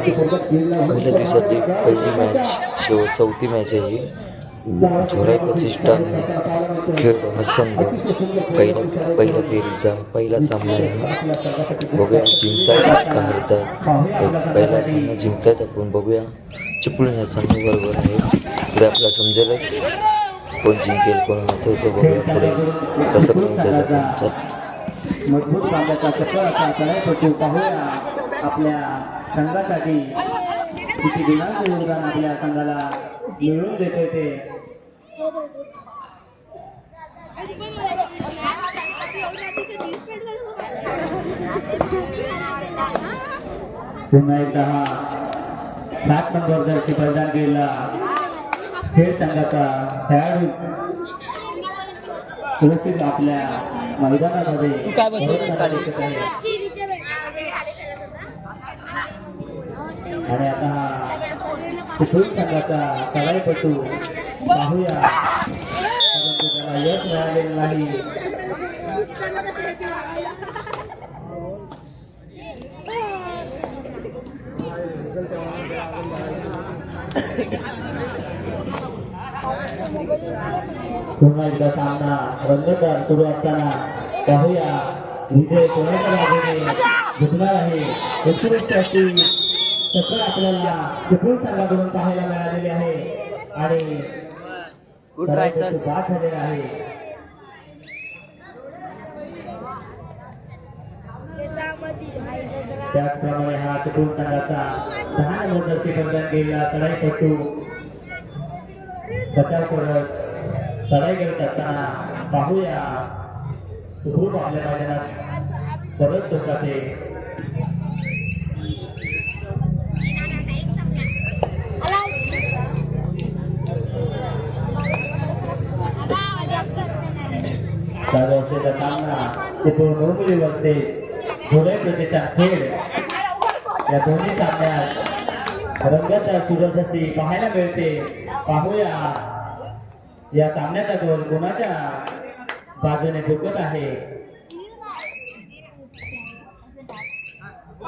पहिल्या दिवसातली पहिली मॅच शेवट चौथी मॅच आहे ही. झोराई प्रतिष्ठान खेळ हा संघ पहिल्या पहिल्या फेरीचा पहिला सामना आहे बघूया जिंकतायत का हरतायत पहिला सामना जिंकतायत आपण बघूया. चिपळूण सामना बरोबर आहे. पुढे आपल्याला समजेलच कोण जिंकेल कोण होतो तो बघूया पुढे. कसं करून त्याचा मजबूत आपल्या संघासाठी किती गुणांचं योगदान आपल्या संघाला मिळवून देतोय ते? पुन्हा एकदा हा सात नंबर जर्सी प्रदान केला खेळ संघाचा खेळाडू व्यवस्थित आपल्या मैदानामध्ये काय बसवतोस खाली? दिसत आहे. आणि आता हा चिपळूण संघाचा कलाईपटू पाहूया परंतु त्याला यश मिळालेलं नाही पुन्हा एकदा सामना रंगतदार सुरू असताना पाहूया विजय कोणाच्या बाजूने झुकणार आहे उत्कृष्ट अशी चक्र आपल्याला चिपळूण संघाकडून पाहायला मिळालेली आहे. आणि बाद झालेलं आहे. त्याचप्रमाणे हा चिपळूण संघाचा दहा नंबरची प्रदान केलेला चढाईपटू बचाव करत करत असताना पाहूया. सुखरूप आपल्या मैदानात परत टोकाचे चालू असलेला सामना चिपळूण डोंबिवली वरते घोडे प्रतिचा खेळ या दोन्ही सामन्यात रंगाचा सुरसती पाहायला मिळते पाहूया या सामन्याचा गोल कोणाच्या बाजूने झुकत आहे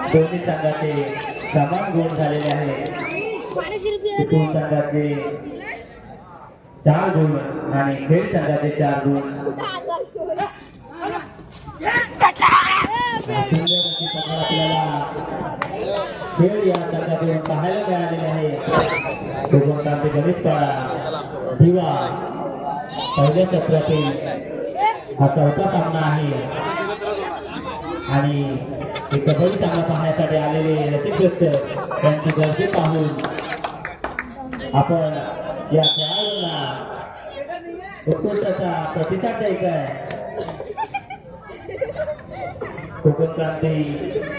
दोन्ही संघाचे समान गुण झालेले आहे चिपळूण संघाचे चार गुण आणि खेळ संघाचे चार गुण सुंदर अशी प्रकार आपल्याला खेळ या पाहायला मिळालेले आहे. कोकणकांती गणित पाळा दिवा पहिल्या सत्रातील हा चौथा सामना आहे. आणि हे कबड्डी सामना पाहण्यासाठी आलेले रसिक व्यक्त त्यांची गर्दी पाहून आपण या खेळाडूंना उत्कृष्टाचा प्रतिसाद द्यायचा आहे. कोकण क्रांती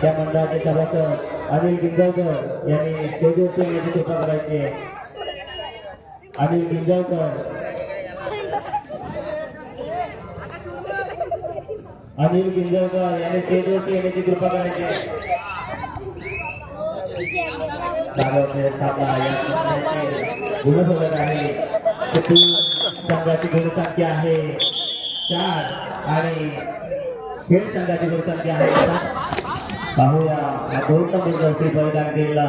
त्या मंडळाचे सभासद अनिल गिंजावकर यांनी तेजस्वी येण्याची कृपा करायची आहे. अनिल गिंजावकर. अनिल गिंजावकर यांनी तेजस्वी येण्याची कृपा करायची आहे. संघाची गुणसंख्या आहे? चार आणि खेळ संघाची गुणसंख्या आहे. पाहूया हा दोन नंबरवरती बलिदान केलेला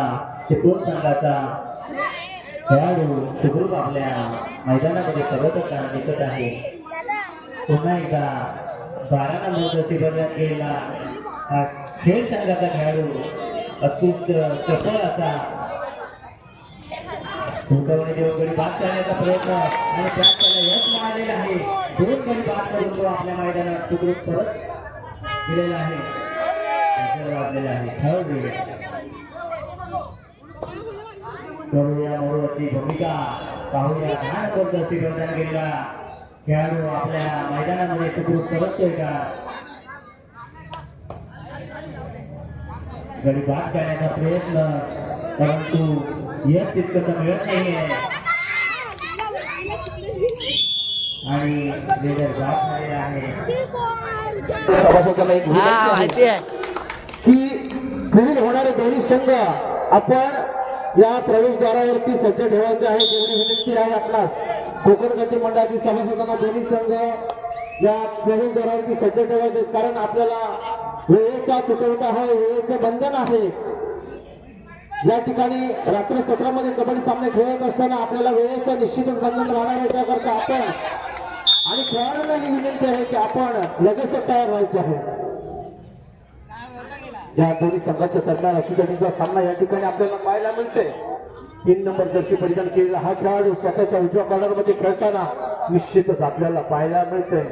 चिपळूण संघाचा खेळाडू सुखरूप आपल्या मैदानामध्ये सर्वत्र काम दिसत आहे. पुन्हा एकदा बारा नंबरवरती बलिदान केलेला हा खेळ संघाचा खेळाडू अत्युत्त चपळ असा हुंकवणी देऊन बाद करण्याचा प्रयत्न आणि त्यात त्याला यश मिळालेलं आहे. दोन गडी बाद करून तो आपल्या मैदानात सुखरूप परत दिलेला आहे. यशाला वाजलेला आहे. खेळू करूया मोहवरती भूमिका. पाहूया लहान पद्धती प्रदान केलेला खेळाडू आपल्या मैदानामध्ये सुखरूप परततोय का? गडी बाद करण्याचा प्रयत्न परंतु यश तितकं मिळत नाहीये आणि लेडर बाद झालेला आहे सभासदांना एक हा विनंती आहे माहिती आहे. की होणारे दोन्ही संघ आपण या प्रवेशद्वारावरती सज्ज ठेवायचे आहे तेवढी विनंती आहे आपणास. कोकण गती मंडळातील सभासदांना दोन्ही संघ या प्रवेशद्वारावरती सज्ज ठेवायचे कारण आपल्याला वेळेचा तुटवडा आहे वेळेचं बंधन आहे. या ठिकाणी रात्र सत्रामध्ये कबड्डी सामने खेळत असताना आपल्याला वेळेचं निश्चितच बंधन राहणार त्याकरता आपण आणि खेळाडूंना ही विनंती आहे की आपण लगेच तयार व्हायचं आहे. या दोन्ही संघाच्या सरकार अशुद्धीचा सामना या ठिकाणी आपल्याला पाहायला मिळते. तीन नंबर जर्सी परिधान केलेला हा खेळाडू स्वतःच्या उजव्या कॉर्नरमध्ये खेळताना निश्चितच आपल्याला पाहायला मिळते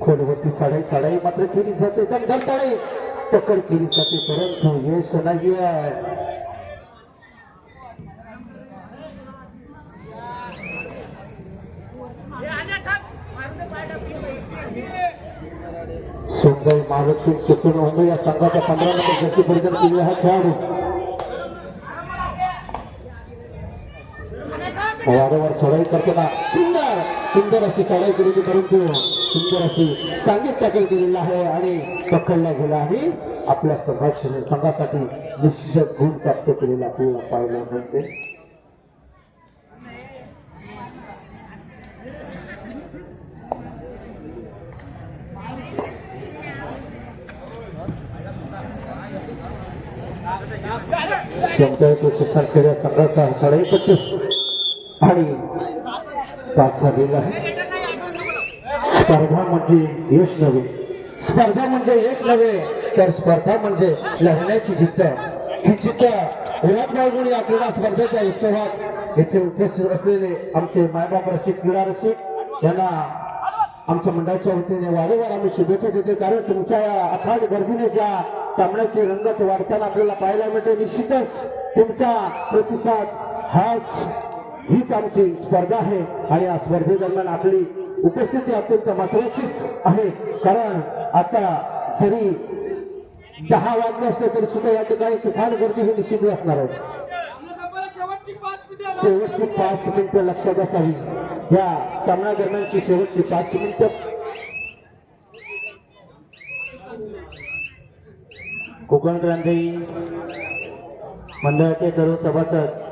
खोलवरती चढाई चढाई मात्र केली जाते. जंगल चढाई. पकड केली जाते परंतु यश नाही आहे सुंदर महालक्ष्मी चितून होंगे या संघाच्या पंधरा नंबर जशी परिधान केली हा खेळाडू. वारंवार चढाई करताना सुंदर सुंदर अशी चढाई केलेली परंतु सुंदर अशी चांगली टॅकल केलेला आहे आणि पकडला गेला आणि आपल्या संघाक्ष संघासाठी निश्चित गुण प्राप्त केलेला आपल्याला पाहायला मिळते त्यांच्या इथे शिक्षण खेड्या संघाचा चढाईपट्टी आणि पाच झालेला आहे स्पर्धा म्हणजे यश नव्हे स्पर्धा म्हणजे यश नव्हे तर स्पर्धा म्हणजे लढण्याची जिद्द ही जिद्द विराट बाळगुणी या स्पर्धेच्या उत्सवात येथे उपस्थित असलेले आमचे मायबाप रसिक क्रीडा रसिक यांना आमच्या मंडळाच्या वतीने वारंवार आम्ही शुभेच्छा देतो कारण तुमच्या या गर्दीने ज्या सामन्याची रंगत वाढताना आपल्याला पाहायला मिळते निश्चितच तुमचा प्रतिसाद हाच हीच आमची स्पर्धा आहे. आणि या स्पर्धेदरम्यान आपली उपस्थिती अत्यंत महत्वाचीच आहे. कारण आता जरी दहा वाजले असले तरी सुद्धा या ठिकाणी तुफान गर्दी ही निश्चित असणार आहे. शेवटची पाच मिनिटं लक्षात असावी. या सामना दरम्यानची शेवटची पाच मिनिट. कोकण क्रांती मंडळाचे सर्व सभासद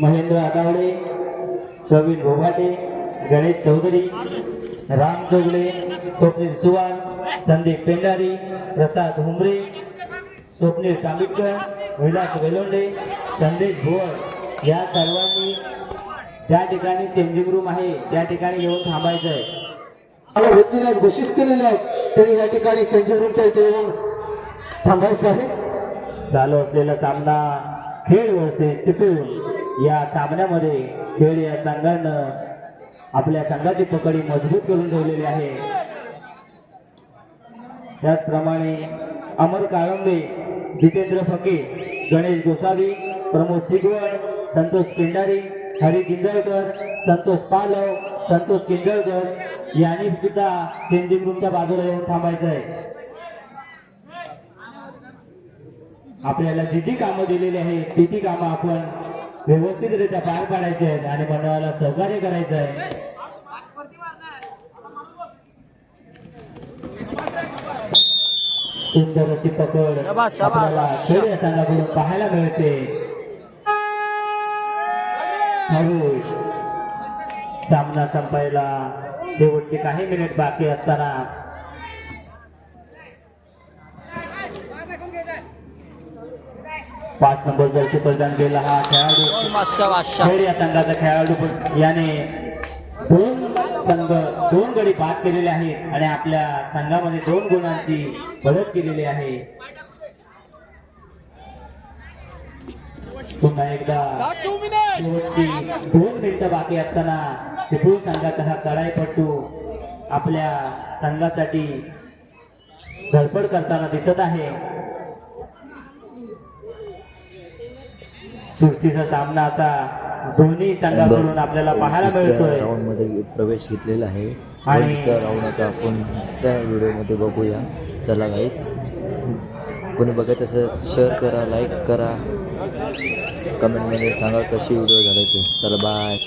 महेंद्र आदावडे प्रवीण भोगाटे गणेश चौधरी राम जोगले स्वप्नील सुवान संदीप पेंडारी प्रसाद हुंबरे स्वप्नील कांबिटकर विलास वेलोंडे संदेश भोवळ या सर्वांनी ज्या ठिकाणी चेंजिंग रूम आहे त्या ठिकाणी येऊन थांबायचं आहे व्यक्तीने घोषित केलेले आहेत तरी या ठिकाणी सेंचुरी रूमच्या इथे येऊन थांबायचं आहे. चालू असलेला सामना खेळ वळसे टिपून या सामन्यामध्ये खेळ या संघानं आपल्या संघाची पकडी मजबूत करून ठेवलेली आहे. त्याचप्रमाणे अमर काळंबे जितेंद्र फकीर गणेश गोसावी प्रमोद सिगवळ संतोष पेंडारी हरी किंजळकर संतोष पालव संतोष किंजळकर यांनी सुद्धा चेंजिंग रूमच्या बाजूला येऊन थांबायचं आहे आपल्याला जी जी कामं दिलेली आहेत ती ती कामं आपण व्यवस्थितरित्या पार पाडायची आहेत आणि मंडळाला सहकार्य करायचं आहे. सुंदर अशी पकड. आपल्याला खेळ संघाकडून पाहायला मिळते. हळू सामना संपायला शेवटचे काही मिनिट बाकी असताना. पाच नंबर जर्सी प्रदान केला हा खेळाडू. या संघाचा खेळाडू याने दोन संघ दोन गडी बाद केलेले आहेत आणि आपल्या संघामध्ये दोन गुणांची मदत केलेली आहे. पुन्हा एकदा शेवटची दोन मिनिटं बाकी असताना चिपळूण संघाचा हा कडाईपट्टू आपल्या संघासाठी धडपड करताना दिसत आहे. चुरशीचा सामना आता दोन्ही संघाकडून आपल्याला पाहायला मिळतोय. राऊंडमध्ये प्रवेश घेतलेला आहे. आणि- राऊंड आता आपण दुसऱ्या व्हिडिओमध्ये बघूया. चला गाईच कोणी बघत असेल शेअर करा लाईक करा. कमेंटमध्ये सांगा कशी व्हिडिओ झाले ते. चला बाय